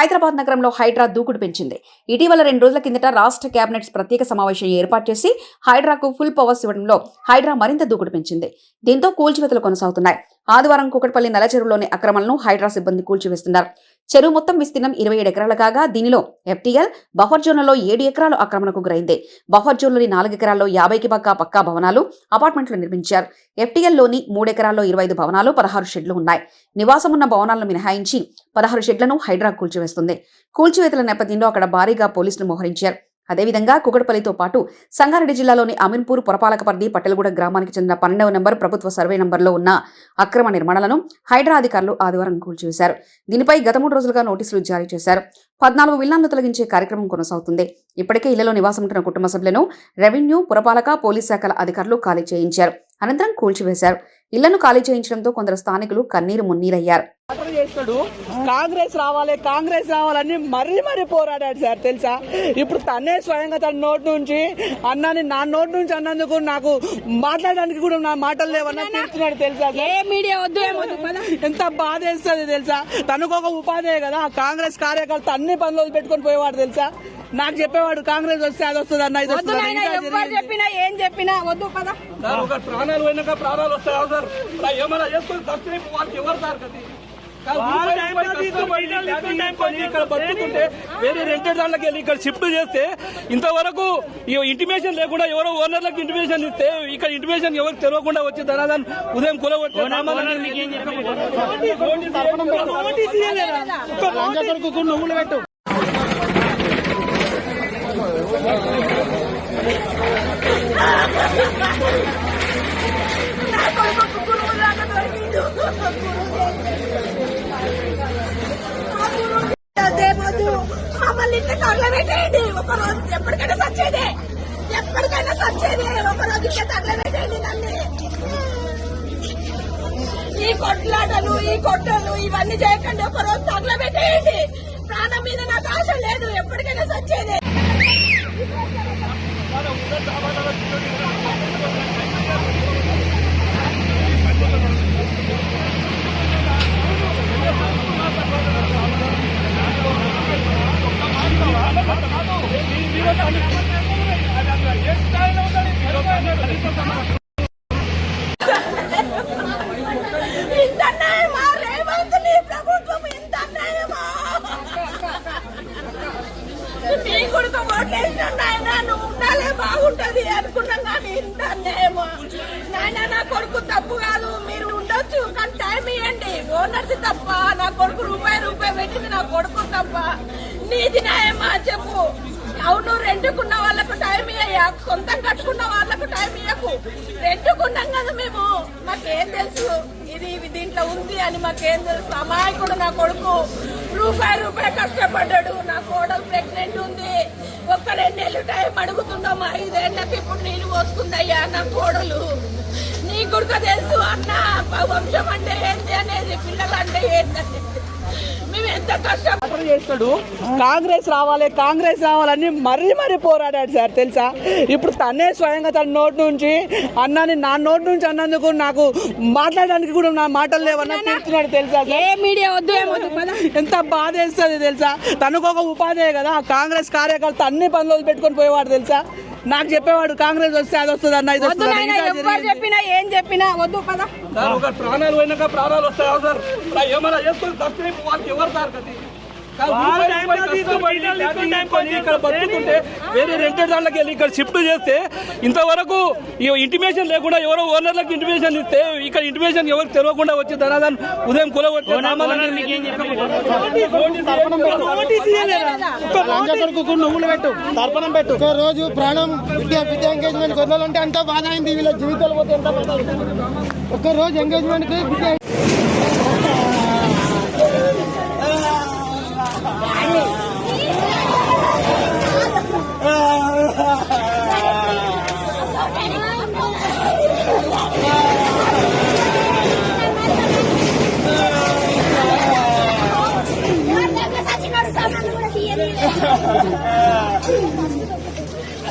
హైదరాబాద్ నగరంలో హైడ్రా దూకుడు పెంచింది. ఇటీవల రెండు రోజుల కిందట రాష్ట్ర కేబినెట్స్ ప్రత్యేక సమావేశం ఏర్పాటు చేసి హైడ్రాకు ఫుల్ పవర్స్ ఇవ్వడంలో హైడ్రా మరింత దూకుడు పెంచింది. దీంతో కూల్చివేతలు కొనసాగుతున్నాయి. ఆదివారం కుకట్పల్లి నల్లచెరువులోని అక్రమాలను హైడ్రా సిబ్బంది కూల్చివేస్తున్నారు. చెరువు మొత్తం విస్తీర్ణం ఇరవై ఏడు ఎకరాలు కాగా దీనిలో ఎఫ్టీఎల్ బఫర్ జోన్లలో ఏడు ఎకరాలు ఆక్రమణకు గురైంది. బఫర్ జోన్లోని నాలుగు ఎకరాల్లో యాభైకి పక్కా పక్కా భవనాలు అపార్ట్మెంట్లు నిర్మించారు. ఎఫ్టీఎల్లోని మూడు ఎకరాల్లో ఇరవై ఐదు భవనాలు పదహారు షెడ్లు ఉన్నాయి. నివాసం ఉన్న భవనాలను మినహాయించి పదహారు షెడ్లను హైడ్రా కూల్చివేస్తుంది. కూల్చివేతల నేపథ్యంలో అక్కడ భారీగా పోలీసులు మోహరించారు. అదేవిధంగా కుకటపల్లితో పాటు సంగారెడ్డి జిల్లాలోని అమీన్పూర్ పురపాలకపర్తి పట్టెలగూడ గ్రామానికి చెందిన పన్నెండవ నెంబర్ ప్రభుత్వ సర్వే నంబర్లో ఉన్న అక్రమ నిర్మాణాలను హైడ్రా అధికారులు ఆదివారం కూల్చివేశారు. దీనిపై గత మూడు రోజులుగా నోటీసులు జారీ చేశారు. పద్నాలుగు విల్లాలను తొలగించే కార్యక్రమం కొనసాగుతుంది. ఇప్పటికే ఇళ్ళలో నివాసం ఉంటున్న కుటుంబ సభ్యులను రెవెన్యూ పురపాలక పోలీస్ శాఖల అధికారులు ఖాళీ చేయించారు. అనంతరం కూల్చివేశారు. ఇళ్ళను ఖాళీ చేయించడంతో కొందరు స్థానికులు కన్నీరు మున్నీరయ్యారు. చేస్తాడు కాంగ్రెస్ రావాలి కాంగ్రెస్ రావాలని మరీ మరీ పోరాడాడు సార్ తెలుసా? ఇప్పుడు తనే స్వయంగా తన నోటి నుంచి అన్నాని నా నోటి నుంచి అన్నందుకు నాకు మాట్లాడడానికి కూడా నా మాటలు లేవన్నా తీర్చున్నాడు తెలుసా మీడియా వద్దు ఎంత బాధ వేస్తుంది తెలుసా? తనకు ఒక ఉపాధి కదా కాంగ్రెస్ కార్యకర్త అన్ని పనులు పెట్టుకొని పోయేవాడు తెలుసా? నాకు చెప్పేవాడు కాంగ్రెస్ వస్తే అది వస్తుంది అన్న ఇది వస్తుంది ఎవరు. చెప్పినా ఏం చెప్పినా వద్దు పద. సార్ ఒక ప్రాణాలు పోయినాక ప్రాణాలు వస్తాయి సార్? ఏమైనా చేసుకొని సస్తే వాళ్ళకి ఎవరు సార్ కాదు, ఇక్కడ బతుకుతుంటే వేరే రెంటెడ్ దాంట్లోకి వెళ్ళి ఇక్కడ షిఫ్ట్ చేస్తే ఇంతవరకు ఈ ఇంటిమేషన్ లేకుండా ఎవరో ఓనర్లకు ఇంటిమేషన్ ఇస్తే ఇక్కడ ఇంటిమేషన్ ఎవరికి తెలియకుండా వచ్చి ధనాదాన్ ఉదయం కులగొట్టి? ఒక్క నోటీస్ నువ్వులు పెట్టు. మమ్మల్ని తరల పెట్టేయండి. ఒక రోజు ఎప్పటికైనా సచ్చేదే. ఎప్పటికైనా సచ్చేదే. ఒక రోజు తరల పెట్టేయండి నన్ను ఈ కొట్లాటలు ఈ కొట్టలు ఇవన్నీ చేయకండి. ఒక రోజు తగలబెట్టేయండి ప్రాణం మీద నాకు ఆశ లేదు. ఎప్పటికైనా సచ్చేదే ఇంత అన్యాయమా రేవంత్ నీ ప్రభుత్వం ఇంత అన్యాయమా నీ కొడుకు ఓట్లేసిన నాయన నువ్వు ఉండాలే బాగుంటది అనుకున్నాం కానీ ఇంత అన్యాయమా నాయన నా కొడుకు తప్పు కాదు మీరు ఉండొచ్చు కానీ టైం ఇవ్వండి ఓనర్స్ తప్ప నా కొడుకు రూపాయి రూపాయి పెట్టింది నా కొడుకు తప్ప. నీది న్యాయమా చెప్పు. అవును రెండుకున్న వాళ్ళకు టైం సొంతం కట్టుకున్న వాళ్ళకు టైం ఇయ్యకు. రెండుకున్నాం కదా మేము. మాకేం తెలుసు? ఇది ఇది దీంట్లో ఉంది అని మాకేం తెలుసు? అమాయకుడు నా కొడుకు. రూపాయి రూపాయి కష్టపడ్డాడు. నా కోడలు ప్రెగ్నెంట్ ఉంది. ఒక్క రెండేళ్ళు టైం అడుగుతున్నాం. ఐదేళ్ళకి ఇప్పుడు నీళ్ళు పోసుకుందయ్యా నా కోడలు. నీ కొడుకు తెలుసు అన్న వంశం అంటే ఏంటి అనేది పిల్లలు అంటే ఏంటనేది మేము ఎంత కష్టం పోరాటం చేస్తాడు. కాంగ్రెస్ రావాలి కాంగ్రెస్ రావాలని మరీ మరీ పోరాడాడు సార్ తెలుసా? ఇప్పుడు తనే స్వయంగా తన నోటి నుంచి అన్నాని నా నోటి నుంచి అన్నందుకు నాకు మాట్లాడడానికి కూడా నా మాటలు లేవన్నా తీర్చున్నాడు తెలుసా మీడియా వద్దు ఎంత బాధ వేస్తుంది తెలుసా? తనకు ఒక ఉపాధి కదా కాంగ్రెస్ కార్యకర్త అన్ని పనులు పెట్టుకొని పోయేవాడు తెలుసా? నాకు చెప్పేవాడు కాంగ్రెస్ వస్తే అది వస్తుంది అన్న ఇది వస్తుంది. చెప్పినా ఏం చెప్పినా వద్దు పద. సార్ ఒక ప్రాణాలు పోయినాక ప్రాణాలు వస్తాయి సార్? ఏమైనా చేసుకొని సస్తే వాళ్ళకి ఎవరు సార్ కాదు, ఇక్కడ వేరే రెంటెడ్ దాంట్లోకి వెళ్ళి ఇక్కడ షిఫ్ట్ చేస్తే ఇంతవరకు ఇంటిమేషన్ లేకుండా ఎవరో ఓనర్లకు ఇంటిమేషన్ ఇస్తే ఇక్కడ ఇంటిమేషన్ ఎవరికి తెలియకుండా వచ్చి ధనాదాన్ ఉదయం నువ్వులు పెట్టు తర్పణం పెట్టు ఒక రోజు ప్రాణం విద్య విద్య ఎంగేజ్మెంట్ వదలాలంటే అంత బాధ అయింది వీళ్ళ జీవితాలు పోతే ఎంత బాధ అయింది. ఒక్క రోజు ఎంగేజ్మెంట్కి